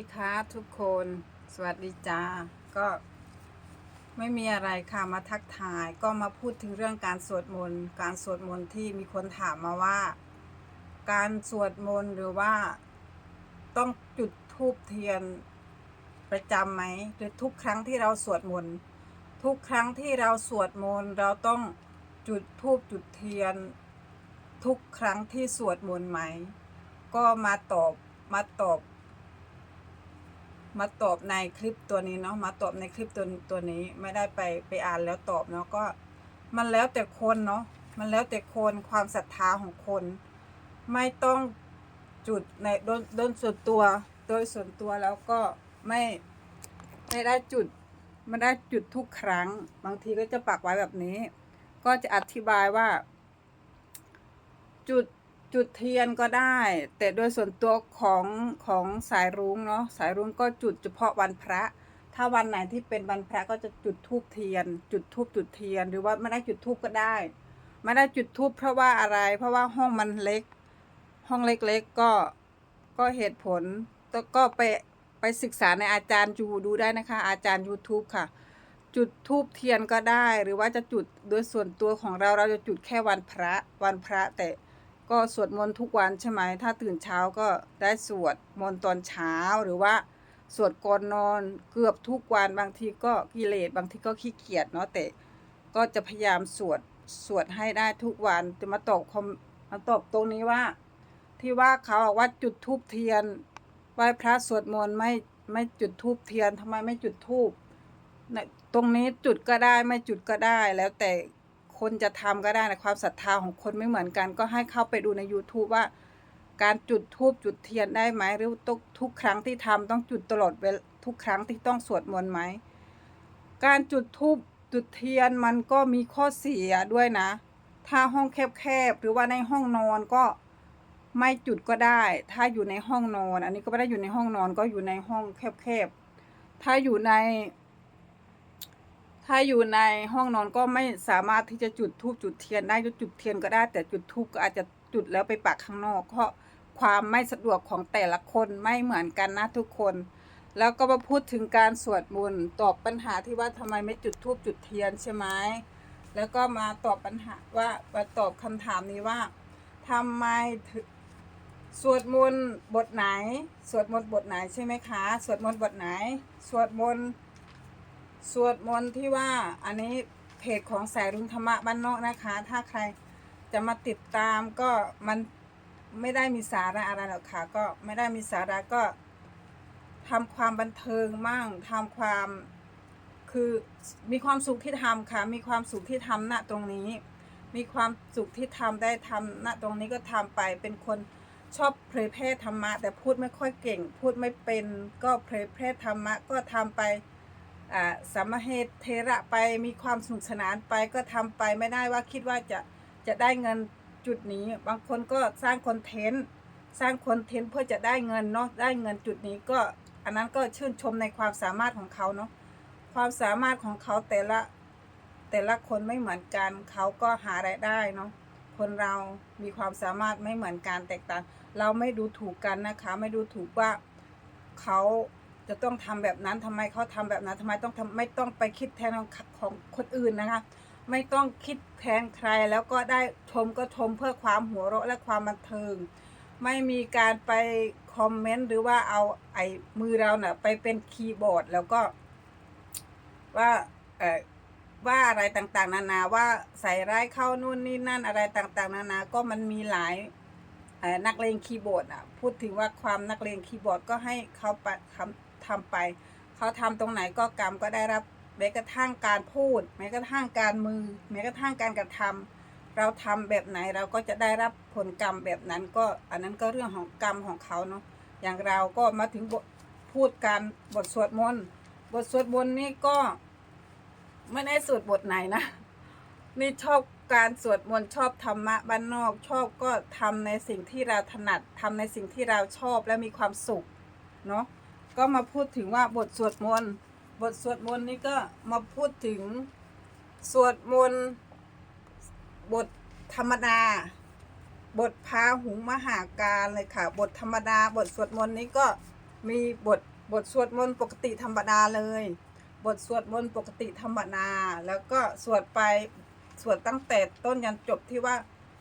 ดีค่ะทุกคนสวัสดีจ้าก็ไม่มีอะไรค่ะมาทักทายก็มาพูดถึงเรื่องการสวดมนต์การสวดมนต์ที่มีคนถามมาว่า การสวดมนต์หรือว่าต้องจุดธูปเทียนประจำไหมหรือทุกครั้งที่เราสวดมนต์ทุกครั้งที่เราสวดมนต์เราต้องจุดธูปจุดเทียน ทุกครั้งที่สวดมนต์ไหม ก็มาตอบมาตอบ มาตอบในคลิปตัวนี้เนาะมาตอบในคลิปตัวตัวนี้ไม่ได้ไปไปอ่านแล้วตอบเนาะก็ มันแล้วแต่คนเนาะมันแล้วแต่คนความศรัทธาของคน ไม่ต้องจุดในโดยโดยส่วนตัวโดยส่วนตัวแล้วก็ไม่ไม่ได้จุดไม่ได้จุดทุกครั้ง บางทีก็จะปักไว้แบบนี้ ก็จะอธิบายว่า จุด จุดเทียนก็ได้ แต่โดยส่วนตัวของของสายรุ้งเนาะสายรุ้งก็จุดเฉพาะวันพระ ถ้าวันไหนที่เป็นวันพระก็จะจุดธูปเทียน จุดธูปจุดเทียน หรือว่าไม่ได้จุดธูปก็ได้ ไม่ได้จุดธูปเพราะว่าอะไร เพราะว่าห้องมันเล็ก ห้องเล็กๆก็ก็เหตุผลก็ไปไปศึกษาในอาจารย์ยูดูได้นะคะ อาจารย์ YouTube ค่ะ จุดธูปเทียนก็ได้ หรือว่าจะจุดโดยส่วนตัวของเราเราจะจุดแค่วันพระวันพระแต่ ก็สวดมนต์ทุกวันใช่ไหม ถ้าตื่นเช้าก็ได้สวดมนต์ตอนเช้าหรือว่าสวดก่อนนอนเกือบทุกวันบางทีก็กิเลสบางทีก็ขี้เกียจเนาะแต่ก็จะพยายามสวดสวดให้ได้ทุกวันจะมาตอบคอมมาตอบตรงนี้ว่า ที่ว่าเขาบอกว่าจุดทูบเทียนไหว้พระสวดมนต์ไม่ไม่จุดทูบเทียนทำไมไม่จุดทูบเนี่ยตรงนี้จุดก็ได้ไม่จุดก็ได้แล้วแต่ คนจะทำก็ได้นะความศรัทธาของคนไม่เหมือนกัน ก็ให้เข้าไปดูใน YouTube ว่า การจุดทูบจุดเทียนได้ไหมหรือทุกทุกครั้งที่ทำต้องจุดตลอดเวลาทุกครั้งที่ต้องสวดมนต์ไหมการจุดทูบจุดเทียนมันก็มีข้อเสียด้วยนะ ถ้าห้องแคบๆหรือว่าในห้องนอนก็ไม่จุดก็ได้ ถ้าอยู่ในห้องนอน อันนี้ก็ไม่ได้อยู่ในห้องนอนก็อยู่ในห้องแคบๆถ้าอยู่ใน ถ้าอยู่ในห้องนอนก็ไม่สามารถที่จะจุดธูปจุดเทียนได้จุดเทียนก็ได้ แต่จุดธูปก็อาจจะจุดแล้วไปปักข้างนอกเพราะความไม่สะดวกของแต่ละคนไม่เหมือนกันนะทุกคน แล้วก็มาพูดถึงการสวดมนต์ตอบปัญหาที่ว่าทำไมไม่จุดธูปจุดเทียนใช่ไหมแล้วก็มาตอบปัญหาว่ามาตอบคำถามนี้ว่าทำไมถึงสวดมนต์บทไหน สวดมนต์บทไหนใช่ไหมคะ สวดมนต์บทไหน สวดมนต์ สวดมนต์ที่ว่าอันนี้เพจของสายรุ้งธรรมะบ้านนอกนะคะ ถ้าใครจะมาติดตามก็มันไม่ได้มีสาระอะไรหรอกค่ะ ก็ไม่ได้มีสาระก็ทำความบันเทิงมั่งทำความคือมีความสุขที่ทำค่ะ มีความสุขที่ทำณตรงนี้ มีความสุขที่ทำได้ทำณตรงนี้ก็ทำไปเป็นคนชอบเผยแพร่ธรรมะ แต่พูดไม่ค่อยเก่ง พูดไม่เป็นก็เผยแพร่ธรรมะก็ทำไป สามเหตุเทระไปมีความสนุกสนานไปก็ทำไปไม่ได้ว่าคิดว่าจะจะได้เงินจุดนี้ บางคนก็สร้างคอนเทนต์สร้างคอนเทนต์เพื่อจะได้เงินเนาะได้เงินจุดนี้ก็อันนั้นก็ชื่นชมในความสามารถของเขาเนาะความสามารถของเขาแต่ละแต่ละคนไม่เหมือนกันเขาก็หารายได้เนาะคนเรามีความสามารถไม่เหมือนกันแตกต่าง เราไม่ดูถูกกันนะคะ ไม่ดูถูกว่าเขา จะต้องทำแบบนั้นทำไมเขาทำแบบนั้นทำไมต้องทำไม่ต้องไปคิดแทนของของคนอื่นนะคะ ไม่ต้องคิดแทนใครแล้วก็ได้ชมก็ชมเพื่อความหัวเราะและความบันเทิง ไม่มีการไปคอมเมนต์หรือว่าเอาไอ้มือเราเน่ะไปเป็นคีย์บอร์ดแล้วก็ ว่าเออว่าอะไรต่างๆ นานาว่าใส่ร้ายเข้านู่นนี่นั่นอะไรต่างๆ นานาก็มันมีหลายนักเลงคีย์บอร์ดอะพูดถึงว่าความนักเลงคีย์บอร์ดก็ให้เขาไปทำ ทำไป เขาทำตรงไหนก็กรรมก็ได้รับแม้กระทั่งการพูดแม้กระทั่งการมือแม้กระทั่งการกระทำเราทำแบบไหนเราก็จะได้รับผลกรรมแบบนั้นก็อันนั้นก็เรื่องของกรรมของเขาเนาะอย่างเราก็มาถึงบทพูดการบทสวดมนต์บทสวดมนต์นี่ก็ไม่ได้สวดบทไหนนะนี่ชอบการสวดมนต์ชอบธรรมะบ้านนอก ชอบก็ทำในสิ่งที่เราถนัดทำในสิ่งที่เราชอบและมีความสุขเนาะ ก็มาพูดถึงว่าบทสวดมนต์บทสวดมนต์นี่ก็มาพูดถึงสวดมนต์บทธรรมดา บทพาหุงมหาการเลยค่ะ บทธรรมดา บทสวดมนต์นี้ก็มีบทบทสวดมนต์ปกติธรรมดาเลย บทสวดมนต์ปกติธรรมดา แล้วก็สวดไปสวดตั้งแต่ต้นยันจบที่ว่า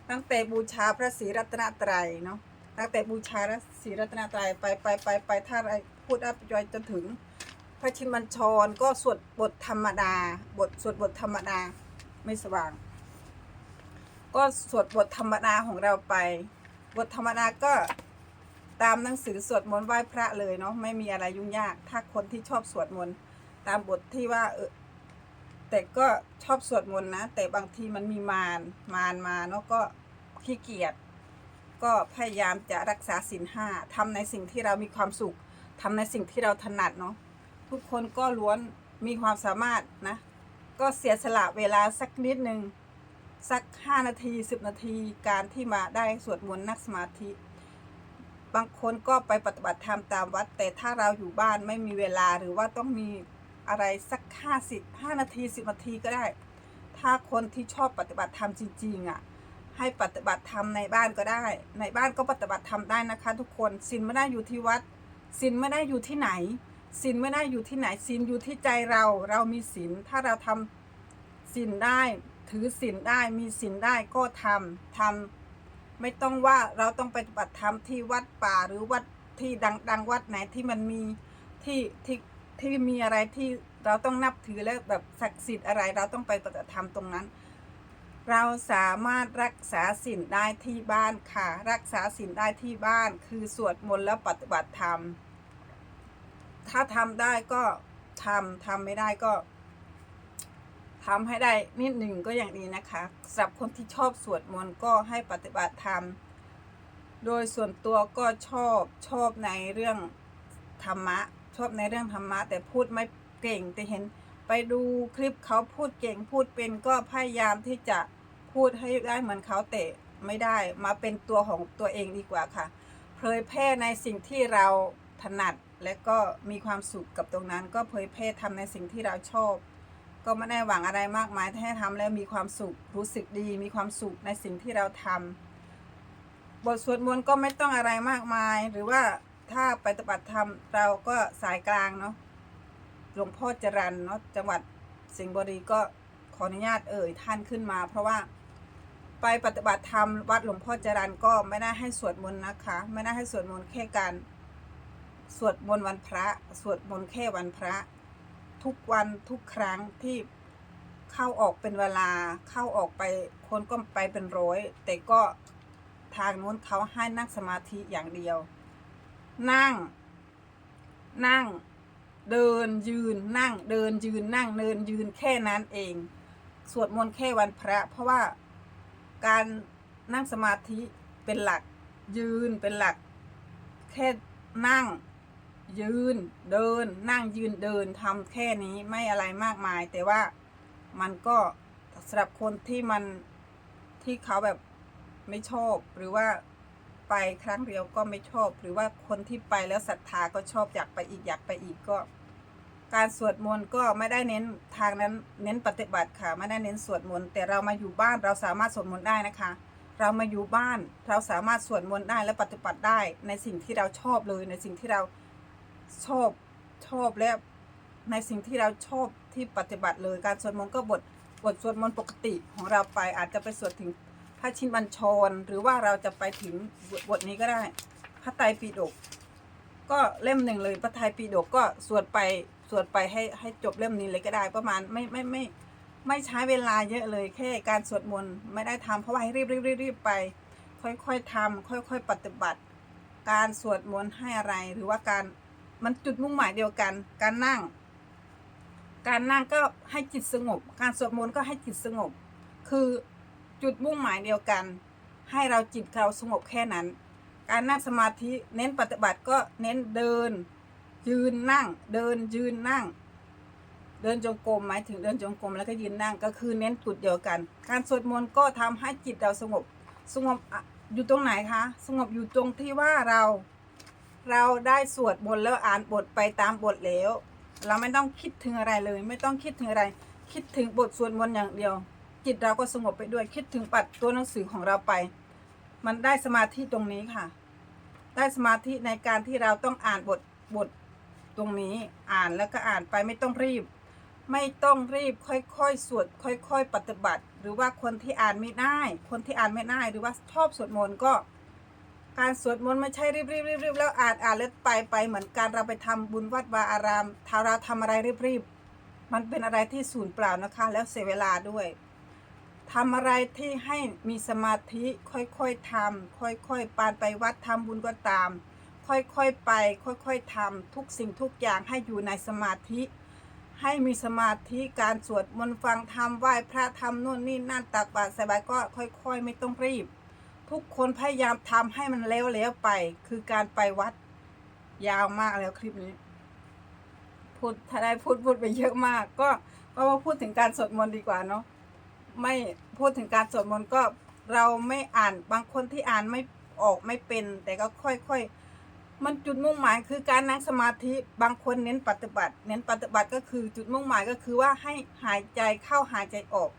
ตั้งแต่บูชาพระศรีรัตนตรัยเนาะตั้งแต่บูชาพระศรีรัตนตรัยไปไปไปไปถ้าอะไร พูดอัปยอยจนถึง พระชินบัญชรก็สวดบทธรรมดา บทสวดบทธรรมดาไม่สว่าง ก็สวดบทธรรมดาของเราไป บทธรรมดาก็ตามหนังสือสวดมนต์ไหว้พระเลยเนาะไม่มีอะไรยุ่งยาก ถ้าคนที่ชอบสวดมนต์ตามบทที่ว่าเออแต่ก็ชอบสวดมนต์นะ แต่บางทีมันมีมารมารมาเนาะก็ขี้เกียจก็พยายามจะรักษาศีลห้าทำในสิ่งที่เรามีความสุข ทำในสิ่งที่เราถนัดเนาะทุกคนก็ล้วนมีความสามารถนะ ก็เสียสละเวลาสักนิดหนึ่งสักห้านาทีสิบนาทีการที่มาได้สวดมนต์นักสมาธิ บางคนก็ไปปฏิบัติธรรมตามวัด แต่ถ้าเราอยู่บ้านไม่มีเวลาหรือว่าต้องมีอะไรสักห้าสิบห้านาทีสิบนาทีก็ได้ ถ้าคนที่ชอบปฏิบัติธรรมจริงๆอะให้ปฏิบัติธรรมในบ้านก็ได้ ในบ้านก็ปฏิบัติธรรมได้นะคะ ทุกคนศีลไม่ได้อยู่ที่วัด ศีลไม่ได้อยู่ที่ไหนศีลไม่ได้อยู่ที่ไหนศีลอยู่ที่ใจเรา เรามีศีลถ้าเราทำศีลได้ถือศีลได้มีศีลได้ก็ทำทำไม่ต้องว่าเราต้องไปปฏิบัติธรรมที่วัดป่าหรือวัดที่ดังๆวัดไหนที่มันมีที่ที่ที่มีอะไรที่เราต้องนับถือและแบบศักดิ์สิทธิ์อะไร เราต้องไปปฏิบัติธรรมตรงนั้น เราสามารถรักษาศีลได้ที่บ้านค่ะ รักษาศีลได้ที่บ้านคือสวดมนต์และปฏิบัติธรรม ถ้าทำได้ก็ทำทำไม่ได้ก็ทำให้ได้นิดหนึ่งก็อย่างดีนะคะสำหรับคนที่ชอบสวดมนต์ก็ให้ปฏิบัติธรรม โดยส่วนตัวก็ชอบชอบในเรื่องธรรมะ ชอบในเรื่องธรรมะ แต่พูดไม่เก่งแต่เห็น ไปดูคลิปเขาพูดเก่งพูดเป็นก็พยายามที่จะพูดให้ได้เหมือนเขาแต่ไม่ได้มาเป็นตัวของตัวเองดีกว่าค่ะ เผยแพร่ในสิ่งที่เราถนัดและก็มีความสุขกับตรงนั้น ก็เผยแพร่ทำในสิ่งที่เราชอบ ก็ไม่ได้หวังอะไรมากมายถ้าให้ทำแล้วมีความสุขรู้สึกดี มีความสุขในสิ่งที่เราทำบทสวดมนต์ก็ไม่ต้องอะไรมากมาย หรือว่าถ้าไปปฏิบัติธรรมเราก็สายกลางเนาะ หลวงพ่อจรันเนาะจังหวัดสิงห์บุรีก็ขออนุญาตเอ่ยท่านขึ้นมา เพราะว่าไปปฏิบัติธรรมวัดหลวงพ่อจรันก็ไม่ได้ให้สวดมนต์นะคะ ไม่ได้ให้สวดมนต์แค่การสวดมนต์วันพระ สวดมนต์แค่วันพระ ทุกวันทุกครั้งที่เข้าออกเป็นเวลาเข้าออกไปคนก็ไปเป็นร้อยแต่ก็ทางนู้นเขาให้นั่งสมาธิอย่างเดียว นั่ง นั่ง เดินยืนนั่ง เดินยืนนั่ง เดินยืนแค่นั้นเอง สวดมนต์แค่วันพระ เพราะว่าการนั่งสมาธิเป็นหลัก ยืนเป็นหลัก แค่นั่ง ยืนเดิน นั่งยืนเดินทำแค่นี้ไม่อะไรมากมาย แต่ว่ามันก็สำหรับคนที่มันที่เขาแบบไม่ชอบหรือว่า ไปครั้งเดียวก็ไม่ชอบ หรือว่าคนที่ไปแล้วศรัทธาก็ชอบอยากไปอีกอยากไปอีกก็ การสวดมนต์ก็ไม่ได้เน้นทางนั้นเน้นปฏิบัติค่ะไม่ได้เน้นสวดมนต์แต่เรามาอยู่บ้านเราสามารถสวดมนต์ได้นะคะ เรามาอยู่บ้านเราสามารถสวดมนต์ได้และปฏิบัติได้ ในสิ่งที่เราชอบเลย ในสิ่งที่เราชอบชอบและในสิ่งที่เราชอบที่ปฏิบัติเลย การสวดมนต์ก็บทบทสวดมนต์ปกติของเราไปอาจจะไปสวดถึง ระชินบัญชร หรือว่าเราจะไปถึงบทนี้ก็ได้ พระไตรปิฎกก็เล่มหนึ่งเลยพระไตรปิฎกก็สวดไปสวดไปให้ให้จบเล่มนี้เลยก็ได้ประมาณไม่ไม่ไม่ไม่ใช้เวลาเยอะเลยแค่การสวดมนต์ไม่ได้ทำเพราะว่าให้รีบรีบรีบรีบไป ค่อยๆทำค่อย ๆ ปฏิบัติ การสวดมนต์ให้อะไรหรือว่าการมันจุดมุ่งหมายเดียวกัน การนั่ง การนั่งก็ให้จิตสงบ การสวดมนต์ก็ให้จิตสงบ คือ จุดมุ่งหมายเดียวกัน ให้เราจิตเราสงบแค่นั้น การนั่งสมาธิเน้นปฏิบัติก็เน้นเดิน ยืนนั่ง เดินยืนนั่ง เดินจงกรมหมายถึงเดินจงกรมแล้วก็ยืนนั่งก็คือเน้นจุดเดียวกัน การสวดมนต์ก็ทำให้จิตเราสงบสงบอะอยู่ตรงไหนคะสงบอยู่ตรงที่ว่าเรา เราได้สวดมนต์แล้วอ่านบทไปตามบทแล้ว เราไม่ต้องคิดถึงอะไรเลย ไม่ต้องคิดถึงอะไร คิดถึงบทสวดมนต์อย่างเดียว จิตเราก็สงบไปด้วยคิดถึงปัดตัวหนังสือของเราไป มันได้สมาธิตรงนี้ค่ะ ได้สมาธิในการที่เราต้องอ่านบทบทตรงนี้อ่านแล้วก็อ่านไปไม่ต้องรีบ ไม่ต้องรีบค่อยๆสวดค่อย ๆ ปฏิบัติ หรือว่าคนที่อ่านไม่ได้ คนที่อ่านไม่ได้หรือว่าชอบสวดมนต์ก็ การสวดมนต์ไม่ใช่รีบรีบรีบรีบแล้วอ่านอ่านแล้วไปไปเหมือนการเราไปทำบุญวัดวาอารามถ้าเราทำอะไรรีบรีบมันเป็นอะไรที่สูญเปล่านะคะ แล้วเสียเวลาด้วย ทำอะไรที่ให้มีสมาธิค่อยๆทำค่อยๆปานไปวัดทำบุญก็ตาม ค่อยๆไป ค่อยๆทำทุกสิ่งทุกอย่างให้อยู่ในสมาธิ ให้มีสมาธิการสวดมนต์ฟังธรรมไหว้พระทำนู่นนี่นั่นตักบาตรใส่บาตรก็ค่อย ๆ ไม่ต้องรีบ ทุกคนพยายามทำให้มันเร็วๆไป คือการไปวัด ยาวมากแล้วคลิปนี้พูดถ้าได้พูดพูดไปเยอะมาก ก็ก็มาพูดถึงการสวดมนต์ดีกว่าเนาะ ไม่พูดถึงการสวดมนต์ก็เราไม่อ่านบางคนที่อ่านไม่ออกไม่เป็น แต่ก็ค่อยๆ มันจุดมุ่งหมายคือการนั่งสมาธิบางคนเน้นปฏิบัติ เน้นปฏิบัติก็คือจุดมุ่งหมายก็คือว่าให้หายใจเข้าหายใจออก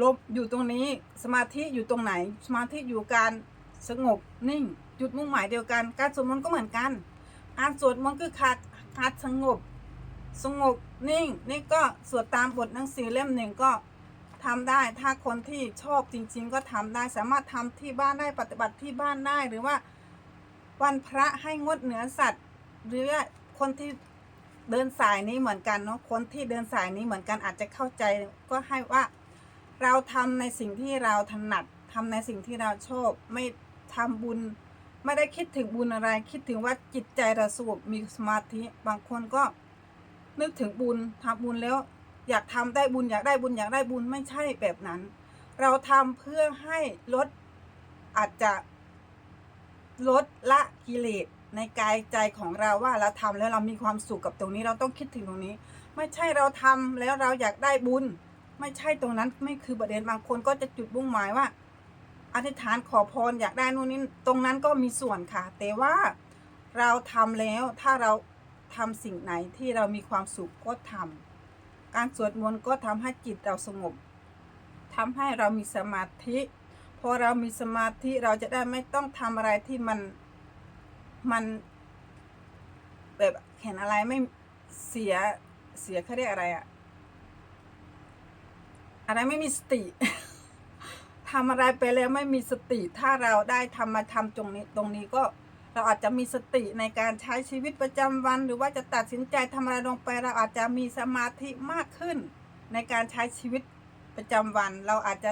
ลมอยู่ตรงนี้สมาธิอยู่ตรงไหน สมาธิอยู่การสงบนิ่ง จุดมุ่งหมายเดียวกัน การสวดมนต์ก็เหมือนกันการสวดมนต์คือขาดขาดสงบ สงบนิ่ง นี่ก็สวดตามบทหนังสือเล่มหนึ่งก็ ทำได้ถ้าคนที่ชอบจริง ๆ ก็ทำได้สามารถทำที่บ้านได้ปฏิบัติที่บ้านได้หรือว่า วันพระให้งดเหนือสัตว์ หรือว่าคนที่เดินสายนี้เหมือนกันเนาะคนที่เดินสายนี้เหมือนกันอาจจะเข้าใจก็ให้ว่าเราทำในสิ่งที่เราถนัดทำในสิ่งที่เราชอบไม่ทำบุญไม่ได้คิดถึงบุญอะไร คิดถึงว่าจิตใจเราสงบมีสมาธิ บางคนก็นึกถึงบุญทำบุญแล้ว อยากทำได้บุญอยากได้บุญอยากได้บุญไม่ใช่แบบนั้น เราทำเพื่อให้ลดอาจจะลดละกิเลสในกายใจของเราว่าเราทำแล้วเรามีความสุขกับตรงนี้เราต้องคิดถึงตรงนี้ ไม่ใช่เราทำแล้วเราอยากได้บุญ ไม่ใช่ตรงนั้นไม่คือประเด็นบางคนก็จะจุดมุ่งหมายว่าอธิษฐานขอพรอยากได้นู่นนี่ตรงนั้นก็มีส่วนค่ะ แต่ว่าเราทำแล้วถ้าเราทำสิ่งไหนที่เรามีความสุขก็ทำ การสวดมนต์ก็ทำให้จิตเราสงบทำให้เรามีสมาธิพอเรามีสมาธิเราจะได้ไม่ต้องทำอะไรที่มันมันแบบเห็นอะไรไม่เสียเสียเขาเรียกอะไรอะอะไรไม่มีสติทำอะไรไปแล้วไม่มีสติ ถ้าเราได้ทำมาทำตรงนี้ตรงนี้ก็ เราอาจจะมีสติในการใช้ชีวิตประจำวัน หรือว่าจะตัดสินใจทำอะไรลงไป เราอาจจะมีสมาธิมากขึ้น ในการใช้ชีวิตประจำวัน เราอาจจะ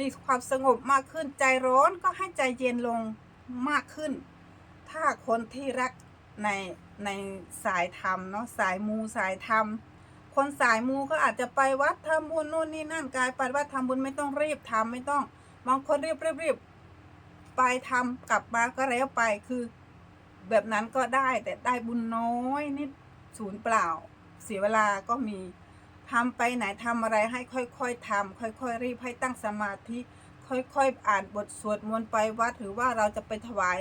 มีความสงบมากขึ้น ใจร้อนก็ให้ใจเย็นลงมากขึ้น ถ้าคนที่รักในในสายธรรมเนาะสายมูสายธรรม คนสายมูก็อาจจะไปวัดทำบุญนู่นนี่นั่นกายไปวัดทำบุญไม่ต้องรีบทำไม่ต้องบางคนรีบรีบรีบ ไปทำกลับมาก็แล้วไปคือ แบบนั้นก็ได้แต่ได้บุญน้อยนิดศูนย์เปล่า เสียเวลาก็มีทำไปไหนทำอะไรให้ค่อยๆทำค่อยๆรีบให้ตั้งสมาธิ ค่อยๆอ่านบทสวดมนต์ไปวัดหรือว่าเราจะไปถวาย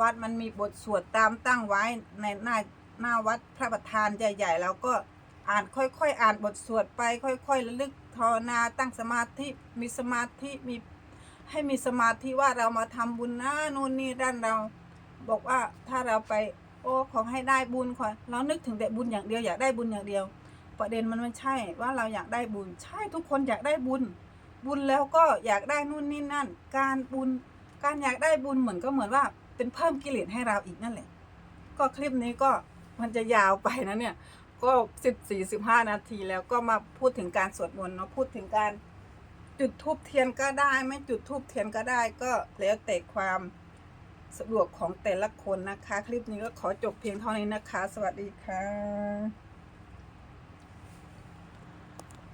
วัดมันมีบทสวดตามตั้งไว้ในหน้าหน้าวัดพระประธานใหญ่ๆแล้วก็อ่านค่อยๆอ่านบทสวดไป ค่อยๆระลึกภาวนาตั้งสมาธิมีสมาธิมี ให้มีสมาธิว่าเรามาทำบุญนะนู่นนี่ด้านเรา บอกว่าถ้าเราไป โอ้ขอให้ได้บุญขอเรานึกถึงแต่บุญอย่างเดียวอยากได้บุญอย่างเดียว ประเด็นมันไม่ใช่ว่าเราอยากได้บุญ ใช่ทุกคนอยากได้บุญ บุญแล้วก็อยากได้นู่นนี่นั่น การบุญ การอยากได้บุญเหมือนก็เหมือนว่า เป็นเพิ่มกิเลสให้เราอีกนั่นแหละ ก็คลิปนี้ก็มันจะยาวไปนะเนี่ยก็สิบสี่สิบห้านาทีแล้วก็มาพูดถึงการสวดมนต์เนาะพูดถึงการ จุดทูบเทียนก็ได้ ไม่จุดทูบเทียนก็ได้ก็แล้วแต่ความสะดวกของแต่ละคนนะคะ คลิปนี้ก็ขอจบเพียงเท่านี้นะคะ สวัสดีค่ะ